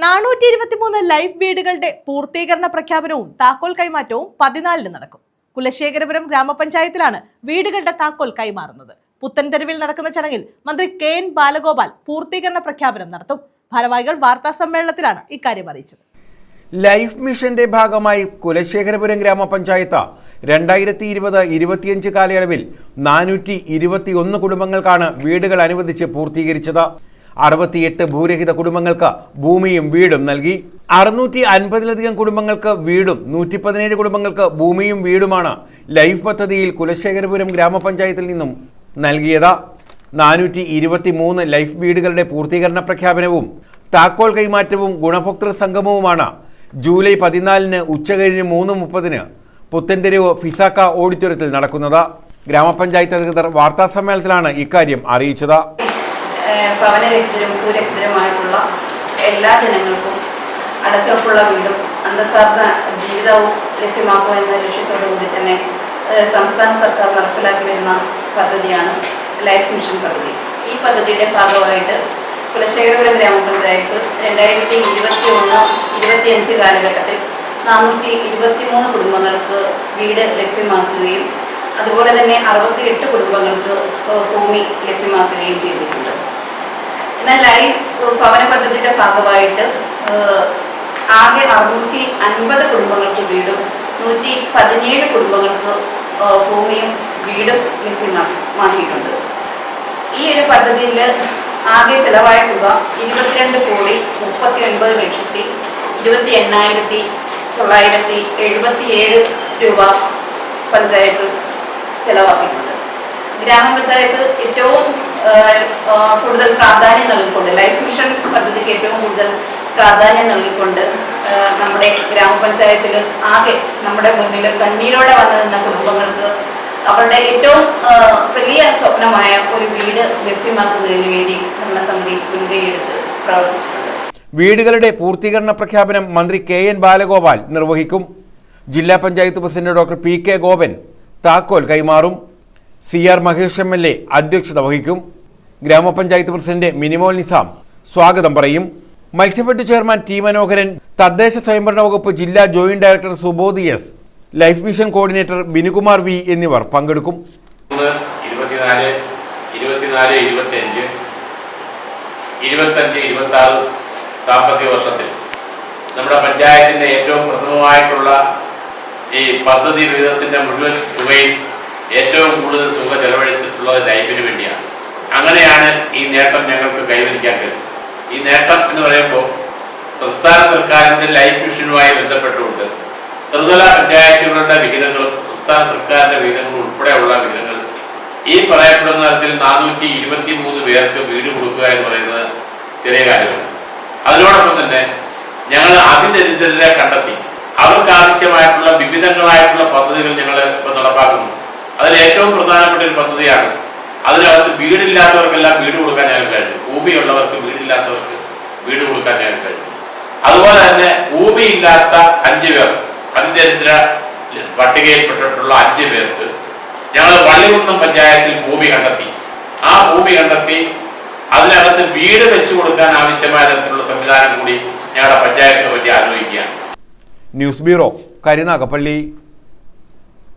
നാനൂറ്റി ഇരുപത്തിമൂന്ന് ലൈഫ് വീടുകളുടെ പൂർത്തീകരണ പ്രഖ്യാപനവും താക്കോൽ കൈമാറ്റവും പതിനാലിന് നടക്കും. കുലശേഖരപുരം ഗ്രാമപഞ്ചായത്തിലാണ് വീടുകളുടെ താക്കോൽ കൈമാറുന്നത്. പുത്തൻതെരുവിൽ നടക്കുന്ന ചടങ്ങിൽ മന്ത്രി കെ എൻ ബാലഗോപാൽ പൂർത്തീകരണ പ്രഖ്യാപനം നടത്തും. ഭാരവാഹികൾ വാർത്താ സമ്മേളനത്തിലാണ് ഇക്കാര്യം അറിയിച്ചത്. ലൈഫ് മിഷന്റെ ഭാഗമായി കുലശേഖരപുരം ഗ്രാമപഞ്ചായത്ത് രണ്ടായിരത്തി ഇരുപത് ഇരുപത്തിയഞ്ച് കാലയളവിൽ നാനൂറ്റി ഇരുപത്തിയൊന്ന് കുടുംബങ്ങൾക്കാണ് വീടുകൾ അനുവദിച്ച് പൂർത്തീകരിച്ചത്. അറുപത്തിയെട്ട് ഭൂരഹിത കുടുംബങ്ങൾക്ക് ഭൂമിയും വീടും നൽകി. അറുന്നൂറ്റി അൻപതിലധികം കുടുംബങ്ങൾക്ക് വീടും നൂറ്റി പതിനേഴ് കുടുംബങ്ങൾക്ക് ഭൂമിയും വീടുമാണ് ലൈഫ് പദ്ധതിയിൽ കുലശേഖരപുരം ഗ്രാമപഞ്ചായത്തിൽ നിന്നും നൽകിയത്. നാനൂറ്റി ഇരുപത്തി മൂന്ന് ലൈഫ് വീടുകളുടെ പൂർത്തീകരണ പ്രഖ്യാപനവും താക്കോൽ കൈമാറ്റവും ഗുണഭോക്തൃ സംഗമവുമാണ്. ജൂലൈ പതിനാലിന് ഉച്ചകഴിഞ്ഞ് മൂന്ന് മുപ്പതിന് പുത്തൻതെരുവ് ഫിസാക്ക ഓഡിറ്റോറിയത്തിൽ നടക്കുന്നത്. ഗ്രാമപഞ്ചായത്ത് അധികൃതർ വാർത്താസമ്മേളനത്തിലാണ് ഇക്കാര്യം അറിയിച്ചത്. ഭവനരഹിതരും ഭൂരഹിതരുമായിട്ടുള്ള എല്ലാ ജനങ്ങൾക്കും അടച്ചുറപ്പുള്ള വീടും അന്തസാർന്ന ജീവിതവും ലഭ്യമാക്കുക എന്ന ലക്ഷ്യത്തോടു കൂടി തന്നെ സംസ്ഥാന സർക്കാർ നടപ്പിലാക്കി വരുന്ന പദ്ധതിയാണ് ലൈഫ് മിഷൻ പദ്ധതി. ഈ പദ്ധതിയുടെ ഭാഗമായിട്ട് കുലശേഖരപുരം ഗ്രാമപഞ്ചായത്ത് രണ്ടായിരത്തി ഇരുപത്തി ഒന്ന് ഇരുപത്തിയഞ്ച് കാലഘട്ടത്തിൽ നാനൂറ്റി ഇരുപത്തി മൂന്ന് കുടുംബങ്ങൾക്ക് വീട് ലഭ്യമാക്കുകയും അതുപോലെ തന്നെ അറുപത്തിയെട്ട് കുടുംബങ്ങൾക്ക് ഏഹ് ഭൂമി ലഭ്യമാക്കുകയും ചെയ്തിട്ടുണ്ട് എന്നാൽ ലൈഫ് ഭവന പദ്ധതിയുടെ ഭാഗമായിട്ട് ആകെ അറുന്നൂറ്റി അൻപത് കുടുംബങ്ങൾക്ക് വീടും നൂറ്റി പതിനേഴ് കുടുംബങ്ങൾക്ക് ഭൂമിയും വീടും ലഭ്യമാക്കിയിട്ടുണ്ട്. ഈ ഒരു പദ്ധതിയിൽ ആകെ ചെലവായ തുക ഇരുപത്തിരണ്ട് കോടി മുപ്പത്തി ഒൻപത് ലക്ഷത്തി ഇരുപത്തി എണ്ണായിരത്തി തൊള്ളായിരത്തി എഴുപത്തി ഏഴ് രൂപ പഞ്ചായത്ത് ചെലവാക്കിയിട്ടുണ്ട്. ഗ്രാമപഞ്ചായത്ത് ഏറ്റവും കൂടുതൽ പ്രാധാന്യം നൽകിക്കൊണ്ട് ലൈഫ് മിഷൻ പദ്ധതിക്ക് ഏറ്റവും കൂടുതൽ പ്രാധാന്യം നൽകിക്കൊണ്ട് നമ്മുടെ ഗ്രാമപഞ്ചായത്തിൽ ആകെ നമ്മുടെ മുന്നിൽ കണ്ണീരോടെ വന്നു നിന്ന കുടുംബങ്ങൾക്ക് അവരുടെ ഏറ്റവും വലിയ സ്വപ്നമായ ഒരു വീട് ലഭ്യമാക്കുന്നതിന് വേണ്ടി ഭരണസമിതി മുൻകൈയെടുത്ത് പ്രവർത്തിച്ചിട്ടുണ്ട്. വീടുകളുടെ പൂർത്തീകരണ പ്രഖ്യാപനം മന്ത്രി കെ എൻ ബാലഗോപാൽ നിർവഹിക്കും. ജില്ലാ panchayat president doctor P K Gopan താക്കോൽ കൈമാറും. C R Mahesh M L A അധ്യക്ഷത വഹിക്കും. ഗ്രാമപഞ്ചായത്ത് പ്രസിഡന്റ് മിനിമോൾ നിസാം സ്വാഗതം പറയും. മത്സ്യഫെഡ് ചെയർമാൻ ടി മനോഹരൻ തദ്ദേശ സ്വയംഭരണ വകുപ്പ് ജില്ലാ joint director Subodh S life mission coordinator Binukumar V എന്നിവർ പങ്കെടുക്കും. ഇരുപത്തിനാല് ഇരുപത്തിനാല് ഇരുപത്തിയഞ്ച് ഇരുപത്തഞ്ച് ഇരുപത്തി ആറ് സാമ്പത്തിക വർഷത്തിൽ. നമ്മുടെ പഞ്ചായത്തിന്റെ ഏറ്റവും പ്രഥമമായിട്ടുള്ള ഈ പദ്ധതി വിഹിതത്തിന്റെ മുഴുവൻ തുകയിൽ ഏറ്റവും കൂടുതൽ തുക ചെലവഴിച്ചിട്ടുള്ളത് ലൈഫിന് വേണ്ടിയാണ്. അങ്ങനെയാണ് ഈ നേട്ടം ഞങ്ങൾക്ക് കൈവരിക്കാൻ കഴിയും ഈ നേട്ടം എന്ന് പറയുമ്പോൾ സംസ്ഥാന സർക്കാരിന്റെ ലൈഫ് മിഷനുമായി ബന്ധപ്പെട്ടുകൊണ്ട് ത്രിതല പഞ്ചായത്തുകളുടെ വിഹിതങ്ങളും സംസ്ഥാന സർക്കാരിന്റെ വിഹിതങ്ങളും ഉൾപ്പെടെയുള്ള വിഹിതങ്ങൾ ഈ പറയപ്പെടുന്ന തരത്തിൽ നാനൂറ്റി ഇരുപത്തി മൂന്ന് പേർക്ക് വീട് കൊടുക്കുക എന്ന് പറയുന്നത് ചെറിയ കാര്യമാണ്. അതിനോടൊപ്പം തന്നെ ഞങ്ങൾ അതിദരിദ്രരെ കണ്ടെത്തി. അവർക്ക് ആവശ്യമായിട്ടുള്ള വിവിധങ്ങളായിട്ടുള്ള പദ്ധതികൾ ഞങ്ങൾ ഇപ്പോൾ നടപ്പാക്കുന്നു. അതിൽ ഏറ്റവും പ്രധാനപ്പെട്ട ഒരു പദ്ധതിയാണ് അതിനകത്ത് വീടില്ലാത്തവർക്കെല്ലാം വീട് കൊടുക്കാൻ ഞാൻ കഴിഞ്ഞു ഊബിയുള്ളവർക്ക് വീടില്ലാത്തവർക്ക് വീട് കൊടുക്കാൻ ഞാൻ കഴിഞ്ഞു അതുപോലെ തന്നെ ഊബിയില്ലാത്ത അഞ്ച് പേർ അതിദരിദ്ര പട്ടികയിൽപ്പെട്ടിട്ടുള്ള അഞ്ച് പേർക്ക് ഞങ്ങൾ വള്ളികുന്നം പഞ്ചായത്തിൽ ഭൂമി കണ്ടെത്തി. ആ ഭൂമി കണ്ടെത്തി അതിനകത്ത് വീട് വെച്ചു കൊടുക്കാൻ ആവശ്യമായ തരത്തിലുള്ള സംവിധാനം കൂടി ഞങ്ങളുടെ പഞ്ചായത്തിനെ പറ്റി ആലോചിക്കുകയാണ്. News bureau Karunagappally.